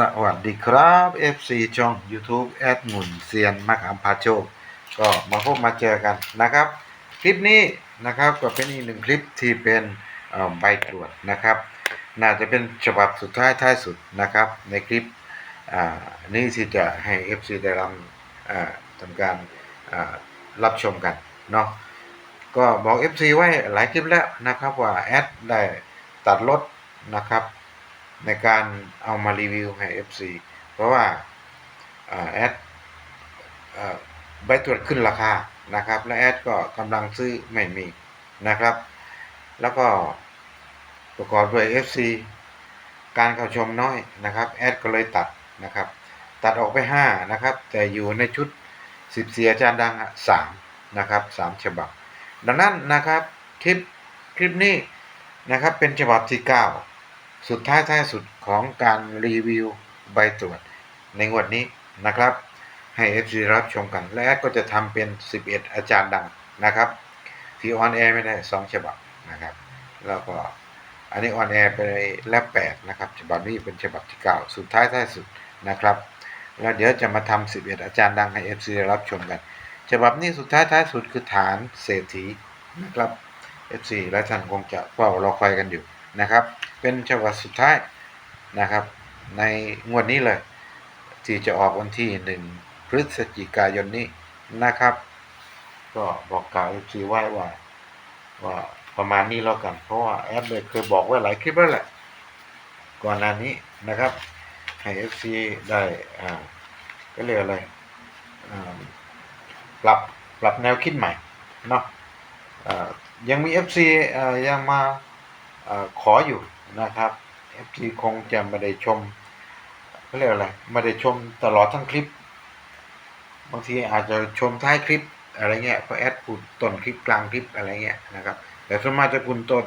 สวัสดีครับ FC ช่อง YouTube แอดหมุนเซียนมะขามพาโชค ก็มาพบมาเจอกันนะครับ คลิปนี้นะครับก็เป็นอีกหนึ่งคลิปที่เป็นใบตรวจนะครับ น่าจะเป็นฉบับสุดท้ายท้ายสุดนะครับ ในคลิปนี้ที่จะให้ FC ได้รับทำการรับชมกันเนาะก็บอก FC ไว้หลายคลิปแล้วนะครับว่าแอดได้ตัดลดนะครับ ในการเอามารีวิวให้ FC เพราะว่าอแอดใบตรวจขึ้นราคานะครับ และแอดก็กำลังซื้อไม่มีนะครับ แล้วก็ประกอบด้วย FC การเข้าชมน้อยนะครับแอดก็เลยตัดนะครับ ตัดออกไป 5 นะครับ แต่อยู่ในชุด10เสียอาจารย์ดัง 3 นะครับ 3 ฉบับ ดังนั้นนะครับ คลิปคลิปนี้นะครับเป็นฉบับที่ 9 สุดท้ายท้ายสุดของการรีวิวใบตรวจในงวดนี้นะครับ ให้ FC รับชมกัน และก็จะทำเป็น 11 อาจารย์ดังนะครับที่ออนแอร์ไม่ได้ 2 ฉบับนะครับ แล้วก็อันนี้ออนแอร์ไปแล้ว8นะครับ ฉบับนี้เป็นฉบับที่ 9 สุดท้ายท้ายสุดนะครับ แล้วเดี๋ยวจะมาทำ11 อาจารย์ดังให้ FC รับชมกัน ฉบับนี้สุดท้ายท้ายสุดคือฐานเศรษฐีนะครับ FC และท่านคงจะเฝ้ารอคอยกันอยู่ นะครับ เป็นฉบับสุดท้ายนะครับ ในงวดนี้เลย ที่จะออกวันที่ 1 พฤศจิกายนนี้นะครับ ก็บอกกล่าว FC ไว้ว่าว่าประมาณนี้แล้วกัน เพราะว่าแอดเลยเคยบอกไว้หลายคลิปแล้วแหละ ก่อนหน้านี้นะครับให้ FC ได้อ่าก็เรียกอะไรอ่าปรับปรับแนวคิดใหม่เนาะอ่ายังมี FC อ่ายังมา ขออยู่นะครับ FC คงจะไม่ได้ชมเขาเรียกอะไรไม่ได้ชมตลอดทั้งคลิป บางทีอาจจะชมท้ายคลิปอะไรเงี้ยเพราะแอดพูดต้นคลิปกลางคลิปอะไรเงี้ยนะครับแต่ส่วนมากจะพูดต้น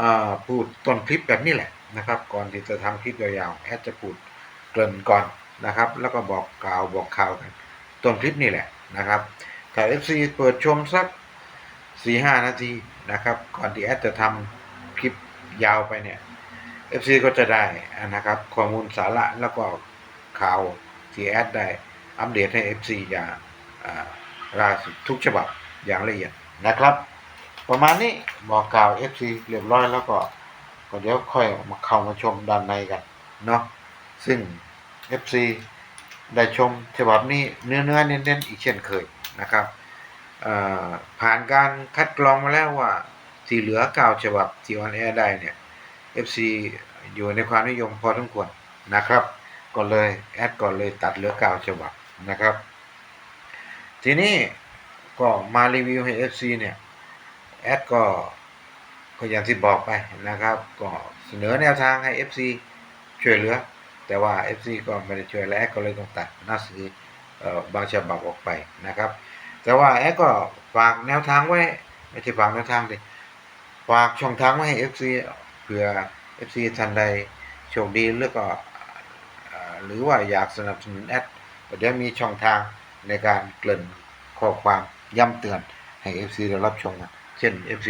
อ่าพูดต้นคลิปแบบนี้แหละนะครับ ก่อนที่จะทำคลิปยาวๆแอดจะพูดเกริ่นก่อนนะครับ แล้วก็บอกกล่าวบอกข่าวกันต้นคลิปนี่แหละนะครับถ้า FC เปิดชมสักสี่ห้านาทีนะครับ ก่อนที่แอดจะทำคลิป ยาวไปเนี่ย FC ก็จะได้นะครับ ข้อมูลสาระแล้วก็ข่าวที่แอดได้อัปเดตให้ FC อย่างอ่าล่าสุดทุกฉบับอย่างละเอียดนะครับ ประมาณนี้บอกกล่าว FC เรียบร้อยแล้วก็ก็เดี๋ยวค่อยมาเข้ามาชมด้านในกันเนาะซึ่ง FC ได้ชมฉบับนี้เนื้อเนื้อเน้นๆอีกเช่นเคยนะครับผ่านการคัดกรองมาแล้วว่า ที่เหลือเก้าฉบับที่ออนแอร์ได้เนี่ย FC อยู่ในความนิยมพอสมควรนะครับก็เลยแอดก็เลยตัดเหลือเก้าฉบับนะครับ ทีนี้ก็มารีวิวให้ FC เนี่ยแอดก็ก็อย่างที่บอกไปนะครับ ก็เสนอแนวทางให้ FC ช่วยเหลือ แต่ว่า FC ก็ไม่ได้ช่วยและแอดก็เลยต้องตัดหน้าซื้อบางฉบับออกไปนะครับ แต่ว่าแอดก็ฝากแนวทางไว้ไม่ใช่ฝากแนวทางดิ ฝากช่องทางไว้ให้ FC เผื่อ FC ท่านใดโชคดีหรือก็หรือว่าอยากสนับสนุนแอดเดี๋ยวมีช่องทางในการเกริ่นข้อความย้ำเตือนให้ FC ได้รับชมกันเช่น FC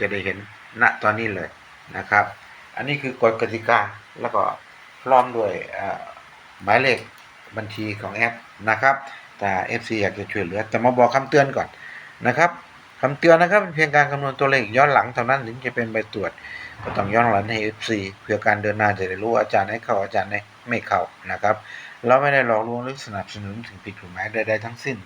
จะได้เห็นณตอนนี้เลยนะครับ อันนี้คือกฎกติกาแล้วก็พร้อมด้วยหมายเลขบัญชีของแอปนะครับ แต่ FC อยากจะช่วยเหลือแต่มาบอกคำเตือนก่อนนะครับ คำเตือนนะครับเป็นเพียงการคำนวณตัวเลขย้อนหลังเท่านั้นถึงจะเป็นใบตรวจ ก็ต้องย้อนหลังให้ FC เพื่อการเดินหน้าจะได้รู้อาจารย์ให้เข้าอาจารย์ให้ไม่เข้านะครับ เราไม่ได้หลอกลวงหรือสนับสนุนถึงผิดกฎหมายใดๆทั้งสิ้น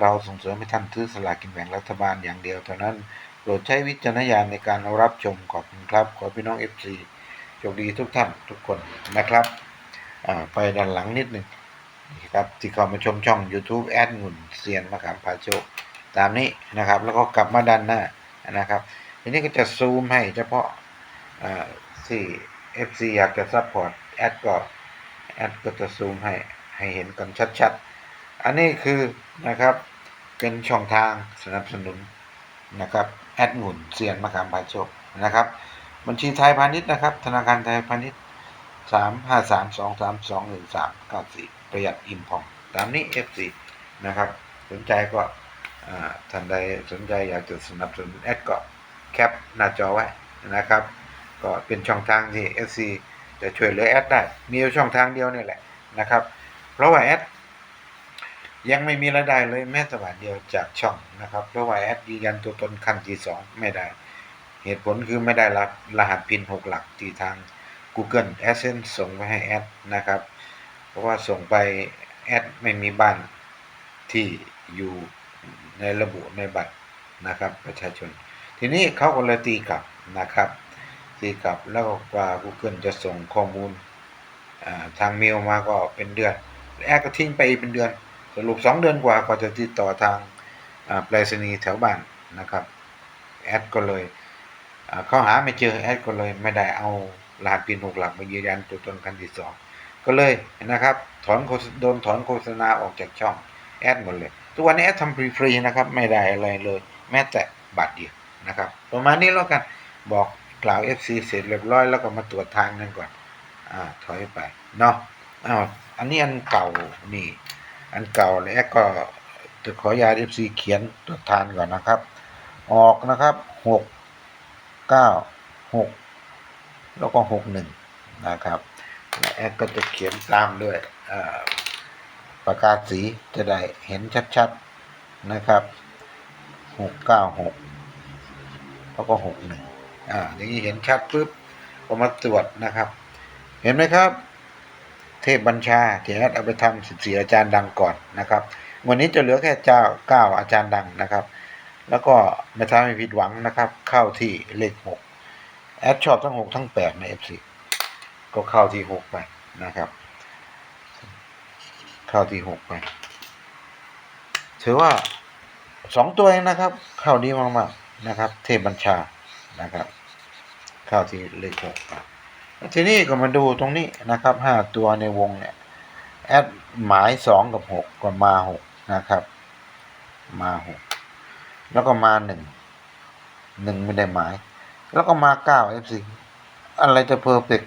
เราส่งเสริมให้ท่านซื้อสลากกินแบ่งรัฐบาลอย่างเดียวเท่านั้นโปรดใช้วิจารณญาณในการรับชมขอบคุณครับ ขอพี่น้อง FC โชคดีทุกท่านทุกคนนะครับไปด้านหลังนิดหนึ่งนะครับที่เข้ามาชมช่อง YouTube แอดงุ่นเซียนมะขามพาโชค ตามนี้นะครับ แล้วก็กลับมาด้านหน้านะครับ ทีนี้ก็จะซูมให้เฉพาะอ่าที่ FC อยากจะซัพพอร์ตแอดก็แอดก็จะซูมให้ให้เห็นกันชัดๆ อันนี้คือนะครับเป็นช่องทางสนับสนุนนะครับแอดงุ่นเซียนมะขามพาโชคนะครับ บัญชีไทยพาณิชย์นะครับ ธนาคารไทยพาณิชย์สามห้าสามสองสามสองหนึ่งสามเก้าสี่ประหยัดอิ่มพอง ตามนี้ F4 นะครับ สนใจก็ ท่านใดสนใจอยากจะสนับสนุนแอดก็แคปหน้าจอไว้นะครับ ก็เป็นช่องทางที่ FC จะจะช่วยเหลือแอดได้ มีช่องทางเดียวนี่แหละนะครับ เพราะว่าแอดยังไม่มีรายได้เลยแม้แต่บาทเดียวจากช่องนะครับ เพราะว่าแอดยืนยันตัวตนขั้นที่สองไม่ได้ เหตุผลคือไม่ได้รับรหัสพินหกหลักที่ทาง Google Adsense ส่งไปให้แอดนะครับ เพราะว่าส่งไปแอดไม่มีบ้านที่อยู่ ในระบุในบัตรนะครับประชาชน ทีนี้เขาก็เลยตีกลับนะครับ ตีกลับแล้วก็กว่า Google จะส่งข้อมูลทางเมลมาก็เป็นเดือนแอดก็ทิ้งไปอีกเป็นเดือน สรุป 2 เดือนกว่าก็จะติดต่อทางอ่าไปรษณีย์แถวบ้านนะครับแอดก็เลยเขาหาไม่เจอแอดก็เลยไม่ได้เอารหัสพินหกหลักมายืนยันตัวตนครั้งที่สองก็เลยนะครับ ถอนโดนถอนโฆษณาออกจากช่อง แอดหมดเลย ทุกวันนี้แอดทำฟรีๆนะครับ ไม่ได้อะไรเลย แม้แต่บาทเดียวนะครับ ประมาณนี้แล้วกันบอกกล่าว FC เสร็จเรียบร้อยแล้วก็มาตรวจทางนั่นก่อน อ่า ถอยไป เนาะอ้าวอันนี้อันเก่านี่ อันเก่าแล้วแอดก็จะขออนุญาต FC เขียนตรวจทานก่อนนะครับ ออกนะครับหกเก้าหกแล้วก็หกหนึ่งนะครับและแอดก็จะเขียนตามด้วยอ่า ประกาศสีจะได้เห็นชัดๆนะครับหกเก้าหกแล้วก็หกหนึ่งอ่าอย่างนี้เห็นชัดปุ๊บก็มาตรวจนะครับ เห็นไหมครับ เทพบัญชาเที่แอดเอาไปทำสิบสี่อาจารย์ดังก่อนนะครับ วันนี้จะเหลือแค่เจ้าเก้าอาจารย์ดังนะครับ แล้วก็ไม่ทำให้ผิดหวังนะครับ เข้าที่เลขหกแอดชอบทั้งหกทั้งแปดในเอฟซีก็เข้าที่หกไปนะครับ ข้าวที่หกไปถือว่าสองตัวเองนะครับ ข้าวดีมากๆนะครับ เทพบัญชานะครับ ข้าวที่เลขหกทีนี้ก็มาดูตรงนี้นะครับห้าตัวในวงเนี่ยแอดหมายสองกับหกก็มาหกนะครับ มาหกแล้วก็มาหนึ่งหนึ่งไม่ได้หมาย แล้วก็มาเก้าเอฟซีอะไรจะเพอร์เฟก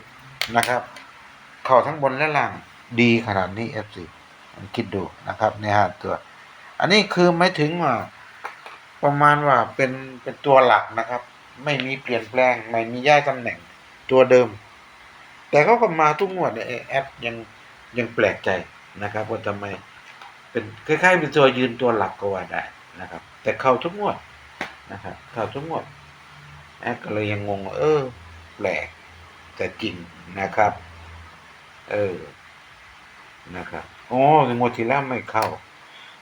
นะครับ เข้าทั้งบนและล่างดีขนาดนี้เอฟซี คิดดูนะครับในห้าตัว อันนี้คือไม่ถึงว่าประมาณว่าเป็นเป็นตัวหลักนะครับ ไม่มีเปลี่ยนแปลงไม่มีย้ายตำแหน่งตัวเดิม แต่เขาก็มาทุกงวดเนี่ยแอปยังยังแปลกใจนะครับว่าทำไมเป็นคล้ายๆเป็นตัวยืนตัวหลักก็ว่าได้นะครับ แต่เข้าทุกงวดนะครับเข้าทุกงวดแอดก็เลยยังงงเออ แปลกแต่จริงนะครับ เออนะครับ โอ้งวดที่แล้วไม่เข้า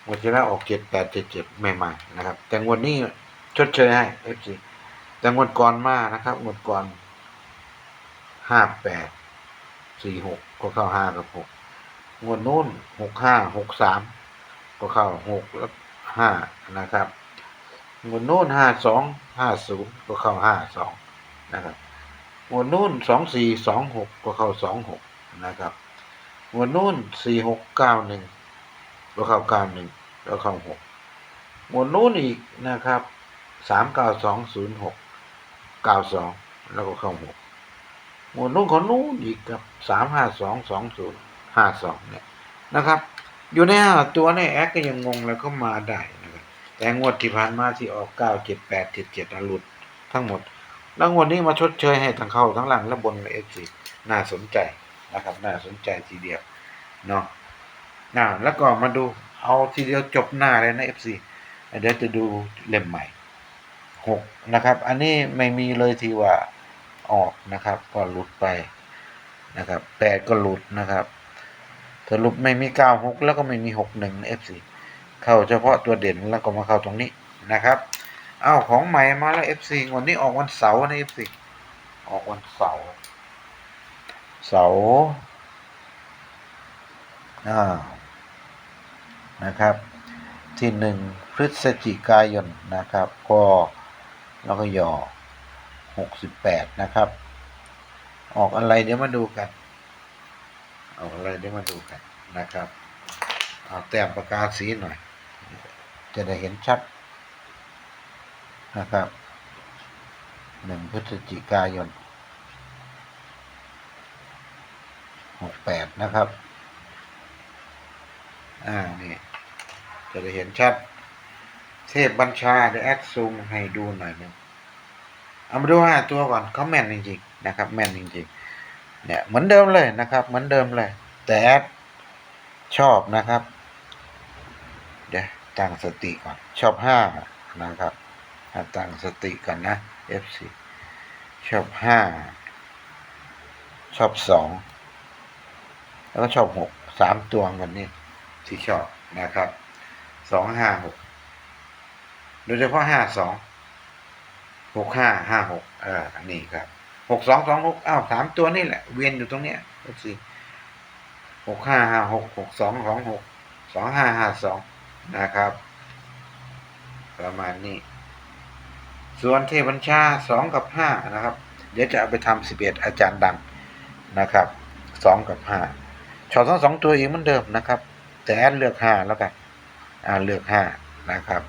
งวดที่แล้วออกเจ็ดแปดเจ็ดเจ็ดไม่มานะครับ แต่งวดนี้ชดเชยให้เอฟซีแต่งวดก่อนมานะครับงวดก่อนห้าแปดสี่หกก็เข้าห้ากับหกงวดนู้นหกห้าหกสามก็เข้าหกแล้วห้านะครับงวดนู้นห้าสองห้าศูนย์ก็เข้าห้าสองนะครับงวดนู้นสองสี่สองหกก็เข้าสองหกนะครับ วดนู้นสี่หกเก้าหนึ่งก็เข้าเก้าหนึ่งแล้วเข้าหกวดนู้นอีกนะครับสามเก้าสองศูนย์หกเก้าสองแล้วก็เข้าหกงวดนู้นของนู้นอีกครับสามห้าสองสองศูนย์ห้าสองเนี่ยนะครับ อยู่ในห้าตัวในแอคก็ยังงงแล้วก็มาได้นะครับแต่งวดที่ผ่านมาที่ออกเก้าเจ็ดแปดเจ็ดเจ็ดหลุดทั้งหมด แล้วงวดนี้มาชดเชยให้ทั้งเข้าทั้งหลังและบนเอฟซีน่าสนใจ นะครับน่าสนใจทีเดียวเนาะน่าแล้วก็มาดูเอาทีเดียวจบหน้าเลยนะเอฟซีเดี๋ยวจะดูเล่มใหม่หกนะครับ อันนี้ไม่มีเลยทีว่าออกนะครับ ก็หลุดไปนะครับแปดก็หลุดนะครับสรุปไม่มีเก้าหกแล้วก็ไม่มีหกหนึ่งเอฟซีเข้าเฉพาะตัวเด่นแล้วก็มาเข้าตรงนี้นะครับเอ้าของใหม่มาแล้วเอฟซีวันนี้ออกวันเสาร์นะเอฟซีออกวันเสาร์ เสานะครับ ที่หนึ่งพฤศจิกายนนะครับ ก็แล้วก็ย่อหกสิบแปดนะครับ ออกอะไรเดี๋ยวมาดูกันออกอะไรเดี๋ยวมาดูกันนะครับเอาแต้มประกาศสีหน่อย จะได้เห็นชัดนะครับหนึ่งพฤศจิกายนหก แปดนะครับ อ่า นี่ จะได้เห็นชัด เทพบัญชาเดี๋ยวแอดซูมให้ดูหน่อยนึงเอามาดูห้าตัวก่อนเขาแม่นจริงๆนะครับ แม่นจริงๆ เนี่ยเหมือนเดิมเลยนะครับ เหมือนเดิมเลย แต่แอดชอบนะครับ เดี๋ยวตั้งสติก่อน ชอบห้านะครับตั้งสติก่อนนะ FC ชอบห้าชอบสอง แล้วก็ชอบหกสามตัววันนี้ที่ชอบนะครับสองห้าหกโดยเฉพาะห้าสองหกห้าห้าหกเอออนี้ครับหกสองสองหกอ้าวสามตัวนี่แหละ เวียนอยู่ตรงเนี้ยดูสิหกห้าห้าหกหกสองสองหกสองห้าห้าสองนะครับ ประมาณนี้ ส่วนเทพบัญชาสองกับห้านะครับ เดี๋ยวจะเอาไปทำสิบเอ็ดอาจารย์ดังนะครับสองกับห้า ช็อตทั้งสองตัวอีกเหมือนเดิมนะครับ แต่แอดเลือกห้าแล้วกันอ่าเลือกห้านะครับ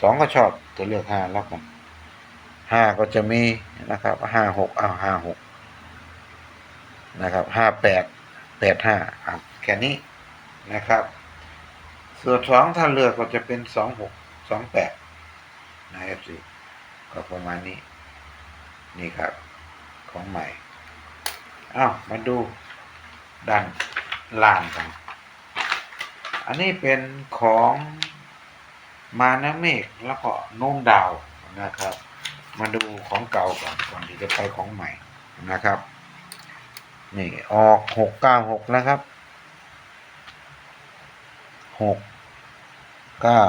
สองก็ชอบจะเลือกห้าแล้วกันห้าก็จะมีนะครับห้าหกอ้าวห้าหกนะครับห้าแปดแปดห้าอะแค่นี้นะครับ ส่วนสองถ้าเลือกก็จะเป็นสองหกสองแปดนะเอฟซีก็ประมาณนี้ นี่ครับ ของใหม่อ้าวมาดูด้าน ล่างกัน อันนี้เป็นของมานะเมฆแล้วก็โน้มดาวนะครับ มาดูของเก่าก่อนก่อนที่จะไปของใหม่นะครับ นี่ออกหกเก้าหกนะครับหกเก้า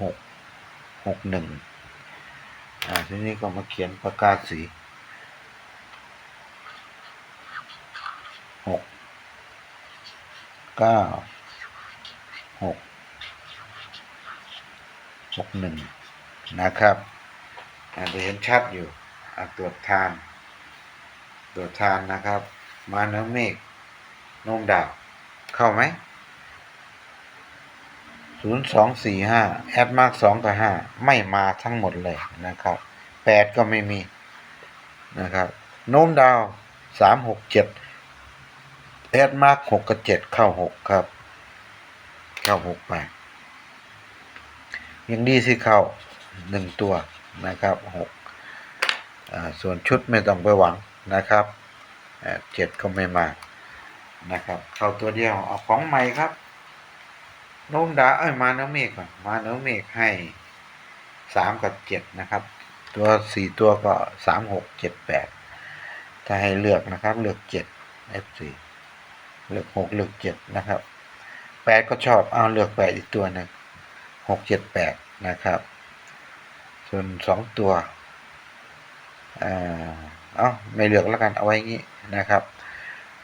หกหกหนึ่งอ่าทีนี้ก็มาเขียนประกาศสีหก เก้าหกหกหนึ่งนะครับอาจจะเห็นชัดอยู่อตรวจทานตรวจทานนะครับ มาเนื้อเมฆนมดาว เข้าไหมศูนย์สองสี่ห้าแอดมากสองกับห้าไม่มาทั้งหมดเลยนะครับแปดก็ไม่มีนะครับโน้มดาวสามหกเจ็ด แอดมาร์กหกกับเจ็ดเข้าหกครับ เข้าหกไป ยังดีสิเข้าหนึ่งตัวนะครับหกส่วนชุดไม่ต้องไปหวังนะครับเจ็ดก็ไม่มานะครับ เข้าตัวเดียวเอาของใหม่ครับโน้มดาเอ้ยมาเนื้อเมฆก่อนมาเนื้อเมฆให้สามกับเจ็ดนะครับ ตัวสี่ตัวก็สามหกเจ็ดแปดถ้าให้เลือกนะครับ เลือกเจ็ด F4 เลือกหกเลือกเจ็ดนะครับแปดก็ชอบเอาเลือกแปดอีกตัวหนึ่งหกเจ็ดแปดนะครับ ส่วนสองตัวอ่าเอาไม่เลือกแล้วกันเอาไว้งนี้นะครับ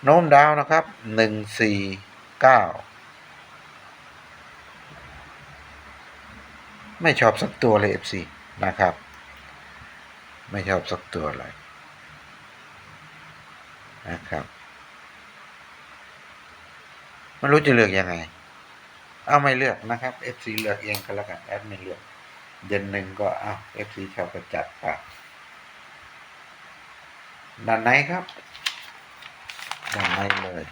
โน้มดาวนะครับหนึ่งสี่เก้าไม่ชอบสักตัวเลย FC นะครับ ไม่ชอบสักตัวเลยนะครับ ไม่รู้จะเลือกยังไง เอาไม่เลือกนะครับ FC เลือกเองก็แล้วกันแอดไม่เลือกเย็นหนึ่งก็เอา FC ชอบก็จัดไปด้านในครับด้านในเลย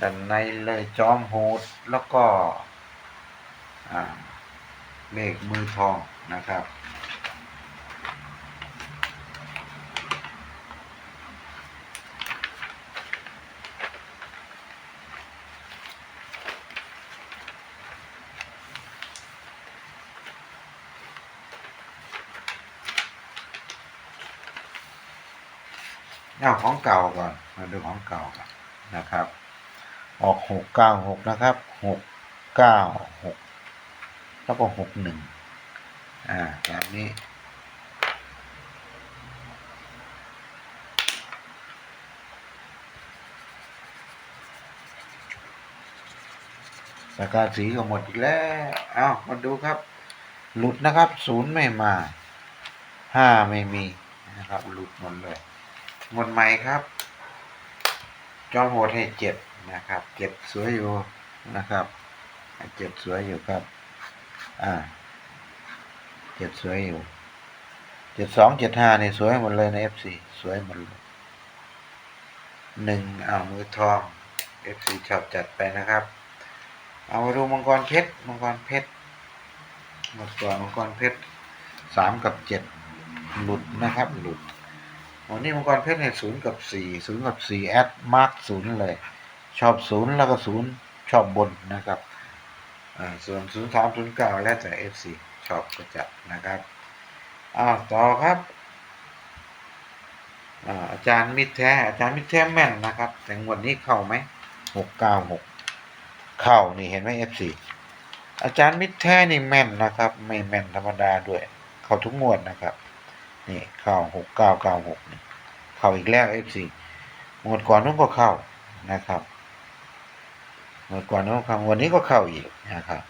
ด้านในเลยจอมโหดแล้วก็เลขมือทองนะครับ เอาของเก่าก่อน มาดูของเก่าก่อนนะครับ ออกหกเก้าหกนะครับหกเก้าหกแล้วก็หกหนึ่งอ่าแบบนี้ประกาศสีก็หมดอีกแล้ว เอามาดูครับ หลุดนะครับ ศูนย์ไม่มา ห้าไม่มีนะครับ หลุดหมดเลย มดไหมครับ จอมโหดให้เจ็ดนะครับ เจ็ดสวยอยู่นะครับ เจ็ดสวยอยู่ครับ อ่า เจ็ดสวยอยู่ เจ็ดสองเจ็ดห้านี่สวยหมดเลยในเอฟซีสวยหมดเลยหนึ่งเอามือทองเอฟซีชอบจัดไปนะครับ เอามาดูมังกรเพชร มังกรเพชรหมดก่อนมังกรเพชรสามกับเจ็ดหลุดนะครับ หลุด วันนี้มังกรเพชรเนี่ยศูนย์กับสี่ศูนย์กับสี่แอดมาร์กศูนย์เลย ชอบศูนย์แล้วก็ศูนย์ชอบบนนะครับอ่าส่วนศูนย์สามศูนย์เก้าแล้วแต่เอฟซีชอบก็จัดนะครับอ้าวต่อครับอ่าอาจารย์มิตรแท้อาจารย์มิตรแท้แม่นนะครับ แต่งวดนี้เข้าไหมหกเก้าหกเข้านี่เห็นไหมเอฟซีอาจารย์มิตรแท้นี่แม่นนะครับ ไม่แม่นธรรมดาด้วย เข้าทุกงวดนะครับ นี่เข้าหกเก้าเก้าหกเข้าอีกแล้วเอฟซีงวดก่อนนู้นก็เข้านะครับงวดก่อนนู้นเข้าวันนี้ก็เข้าอีกนะครับ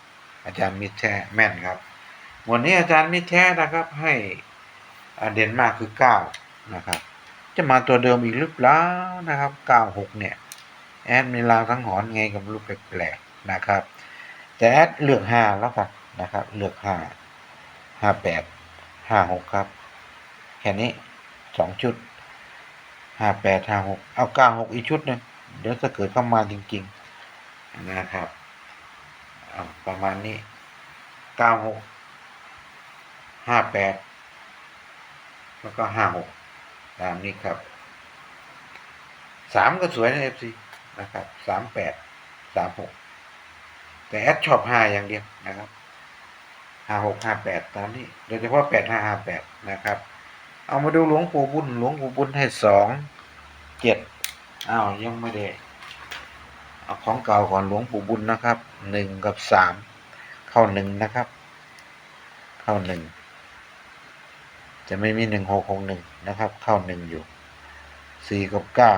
อาจารย์มิแท้แม่นครับ วันนี้อาจารย์มิแท้นะครับ ให้อเด่นมากคือเก้านะครับ จะมาตัวเดิมอีกหรือเปล่านะครับเก้าหกเนี่ย แอดมีลาทั้งหอนไงกับรูปแปลกๆนะครับแต่แอดเลือกห้าแล้วกันนะครับ เลือกห้าห้าแปดห้าหกครับ แค่นี้สองชุดห้าแปดห้าหกเอาเก้าหกอีกชุดหนึ่งเดี๋ยวจะเกิดเข้ามาจริง ๆ นะครับเอาประมาณนี้เก้าหกห้าแปดแล้วก็ห้าหกตามนี้ครับสามก็สวยนะเอฟซีนะครับสามแปดสามหกแต่แอดชอบห้าอย่างเดียวนะครับห้าหกห้าแปดตามนี้โดยเฉพาะแปดห้าห้าแปดนะครับ เอามาดูหลวงปู่บุญหลวงปู่บุญให้สองเจ็ดอ้าวยังไม่ได้เอาของเก่าก่อนหลวงปู่บุญนะครับหนึ่งกับสามเข้าหนึ่งนะครับ เข้าหนึ่งจะไม่มีหนึ่งหกหกหนึ่งนะครับ เข้าหนึ่งอยู่สี่กับเก้า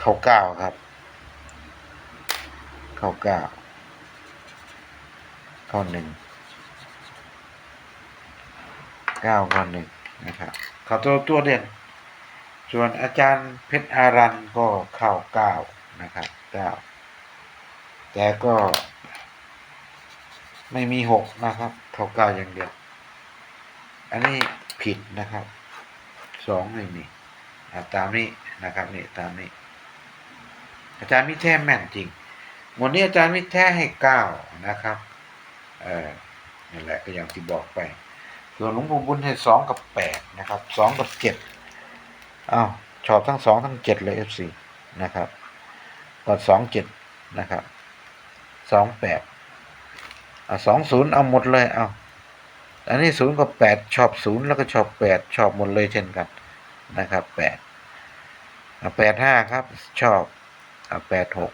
เข้าเก้าครับ เข้าเก้าเข้าหนึ่งเก้าเข้าหนึ่งนะครับ เขาตัวตัวเด่นส่วนอาจารย์เพชรอารันก็เข้าเก้านะครับเก้าแต่ก็ไม่มีหกนะครับ เข้าเก้าอย่างเดียว อันนี้ผิดนะครับสองไม่มีอ่ตามนี้นะครับนี่ตามนี้ อาจารย์มิแท้แม่นจริงวันนี้อาจารย์มิแท้ให้เก้านะครับเออนี่แหละก็อย่างที่บอกไป ส่วนหลวงปู่บุญให้สองกับแปดนะครับสองกับเจ็ดอ้าวชอบทั้งสองทั้งเจ็ดเลยเอฟซีนะครับก็สองเจ็ดนะครับสองแปดอ่าสองศูนย์เอาหมดเลยเอาอันนี้ศูนย์กับแปดชอบศูนย์แล้วก็ชอบแปดชอบหมดเลยเช่นกันนะครับแปดแปดห้าครับ ชอบแปดหก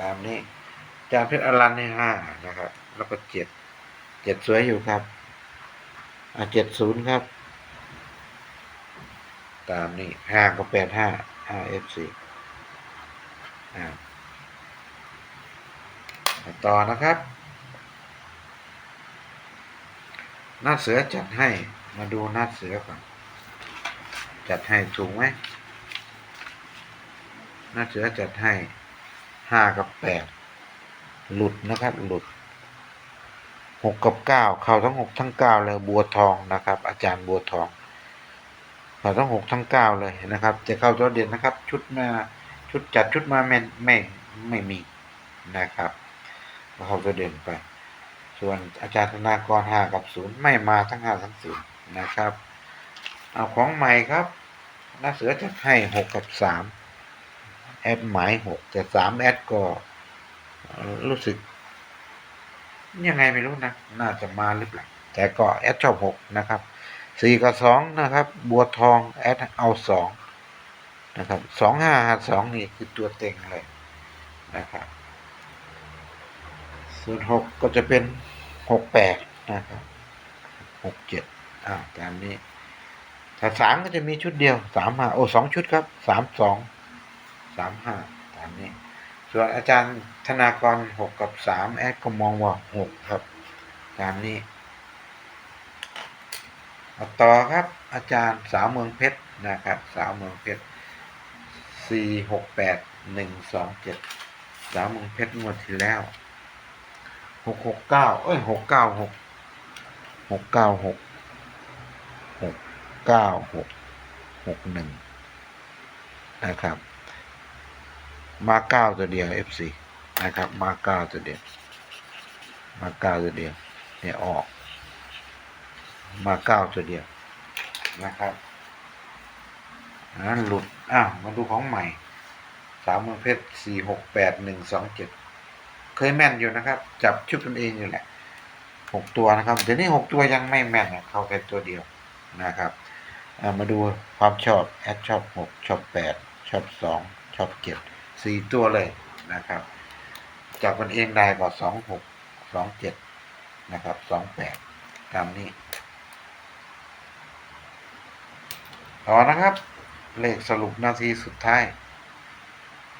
ตามนี้จารเพชรอรันให้ห้านะครับ แล้วก็เจ็ดเจ็ดสวยอยู่ครับ อ่าเจ็ดศูนย์ครับ ตามนี้ห้าก็แปดห้าห้าเอฟซีอ่าต่อนะครับ หน้าเสือจัดให้ มาดูหน้าเสือก่อน จัดให้ถูกไหมหน้าเสือจัดให้ห้ากับแปดหลุดนะครับ หลุด หกกับเก้าเข้าทั้งหกทั้งเก้าเลยบัวทองนะครับ อาจารย์บัวทองเข้าทั้งหกทั้งเก้าเลยนะครับ จะเข้าตัวเด่นนะครับ ชุดมาชุดจัดชุดมาไม่ไม่ไม่มีนะครับเข้าตัวเด่นไป ส่วนอาจารย์ธนากรห้ากับศูนย์ไม่มาทั้งห้าทั้งศูนย์นะครับเอาของใหม่ครับน้าเสือจะให้หกกับสามแอดหมายหกแต่สามแอดก็เอ่อรู้สึก ยังไงไม่รู้นะ น่าจะมาหรือเปล่าแต่ก็แอดชอบหกนะครับสี่กับสองนะครับ บัวทองแอดเอาสองนะครับสองห้าสองนี่คือตัวเต็งเลยนะครับส่วนหกก็จะเป็นหกแปดนะครับหกเจ็ดอ่าตามนี้ถ้าสามก็จะมีชุดเดียวสามห้าโอ้สองชุดครับสามสองสามห้าตามนี้ ส่วนอาจารย์ธนากรหกกับสามแอดก็มองว่าหกครับ ตามนี้ต่อครับ อาจารย์สาวเมืองเพชรนะครับ สาวเมืองเพชรสี่หกแปดหนึ่งสองเจ็ดสาวเมืองเพชรงวดที่แล้วหกหกเก้าเอ้ยหกเก้าหกหกเก้าหกหกเก้าหกหกหนึ่งนะครับ มาเก้าตัวเดียว FC นะครับ มาเก้าตัวเดียว มาเก้าตัวเดียว เนี่ยออก มาเก้าตัวเดียวนะครับนั้นหลุด อ้าว มาดูของใหม่ สามเมืองเพชรสี่หกแปดหนึ่งสองเจ็ด เคยแม่นอยู่นะครับ จับชุดกันเองอยู่แหละหกตัวนะครับ เดี๋ยวนี้หกตัวยังไม่แม่นเข้าแค่ตัวเดียวนะครับมาดูความชอบ แอดชอบหกชอบแปดชอบสองชอบเจ็ด สี่ตัวเลยนะครับ จับกันเองได้ก็สองหกสองเจ็ดนะครับสองแปดตามนี้ ต่อนะครับ เลขสรุปนาทีสุดท้าย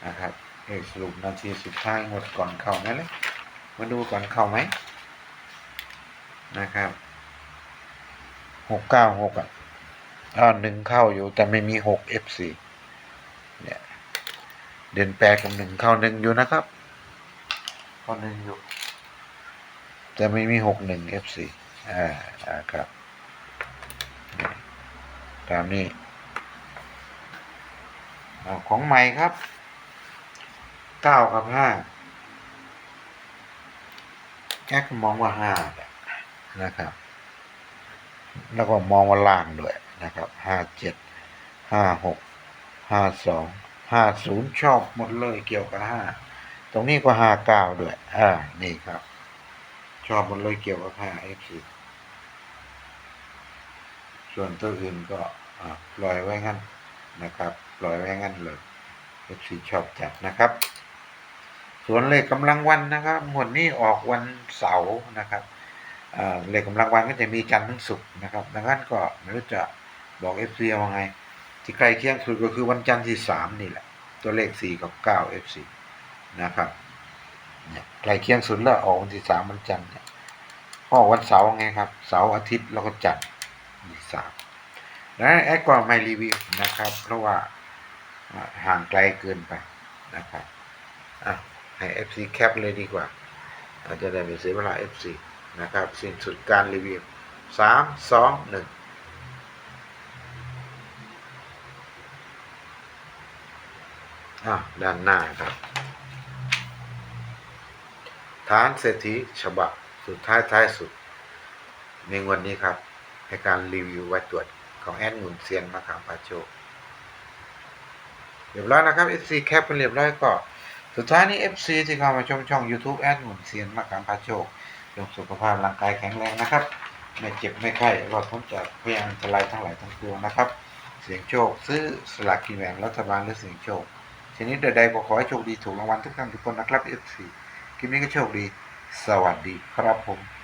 นะครับเลขสรุปนาทีสุดท้ายงดก่อนเข้านั่นเลยมาดูก่อนเข้าไหมนะครับหกเก้าหกอะอ่าหนึ่งเข้าอยู่แต่ไม่มีหกเอฟซีเนี่ย เดือนแปดกับหนึ่งเข้าหนึ่งอยู่นะครับ เข้าหนึ่งอยู่ แต่ไม่มีหกหนึ่งเอฟซีอ่าอ่าครับนี่ตามนี้อ่าของใหม่ครับเก้ากับห้าแกก็มองว่าห้าแหละนะครับ แล้วก็มองว่าล่างด้วยนะครับห้าเจ็ดห้าหกห้าสอง ห้าศูนย์ชอบหมดเลยเกี่ยวกับห้าตรงนี้ก็ห้าเก้าด้วย อ่า นี่ครับ ชอบหมดเลยเกี่ยวกับห้าเอฟซีส่วนตัวอื่นก็ปล่อยไว้งั้นนะครับปล่อยไว้งั้นเลย FC ชอบจัดนะครับ ส่วนเลขกำลังวันนะครับหมดนี้ออกวันเสาร์นะครับเลขกำลังวันก็จะมีจันทร์ถึงศุกร์นะครับ ดังนั้นก็ไม่รู้จะบอก FC ว่าไง ที่ใกล้เคียงสุดก็คือวันจันทร์ที่สามนี่แหละ ตัวเลขสี่กับเก้าเอฟซีนะครับเนี่ยใกล้เคียงสุดแล้วออกวันที่สามวันจันทร์เนี่ยกวันเสาร์ไงครับ เสาร์อาทิตย์แล้วก็จัดที่สามนะแอดกว่าไม่รีวิวนะครับ เพราะว่าห่างไกลเกินไปนะครับอะให้ FC แคปเลยดีกว่า อาจจะได้ไม่เสียเวลา FC นะครับ สิ้นสุดการรีวิว 3 2 1 อะด้านหน้าครับ ฐานเศรษฐีฉบับสุดท้ายท้ายสุด ในวันนี้ครับให้การรีวิวไว้ตรวจของแอดหมุนเซียนมาขามปาโชคเรียบร้อยนะครับ FC แคปเป็นเรียบร้อยก็ สุดท้ายนี้ FC ที่เข้ามาชมช่อง YouTube แอดหมุนเซียนมาขามปาโชคจงสุขภาพร่างกายแข็งแรงนะครับ ไม่เจ็บไม่ไข้รอดพ้นจากพยาอันตรายทั้งหลายทั้งปวงนะครับ เสียงโชค ซื้อสลากกินแบ่งรัฐบาลหรือเสียงโชค ทีนิดใดๆก็ขอให้โชคดีถูกรางวัลทุกท่านทุกคนนะครับ FC คลิปนี้ก็โชคดี สวัสดีครับผม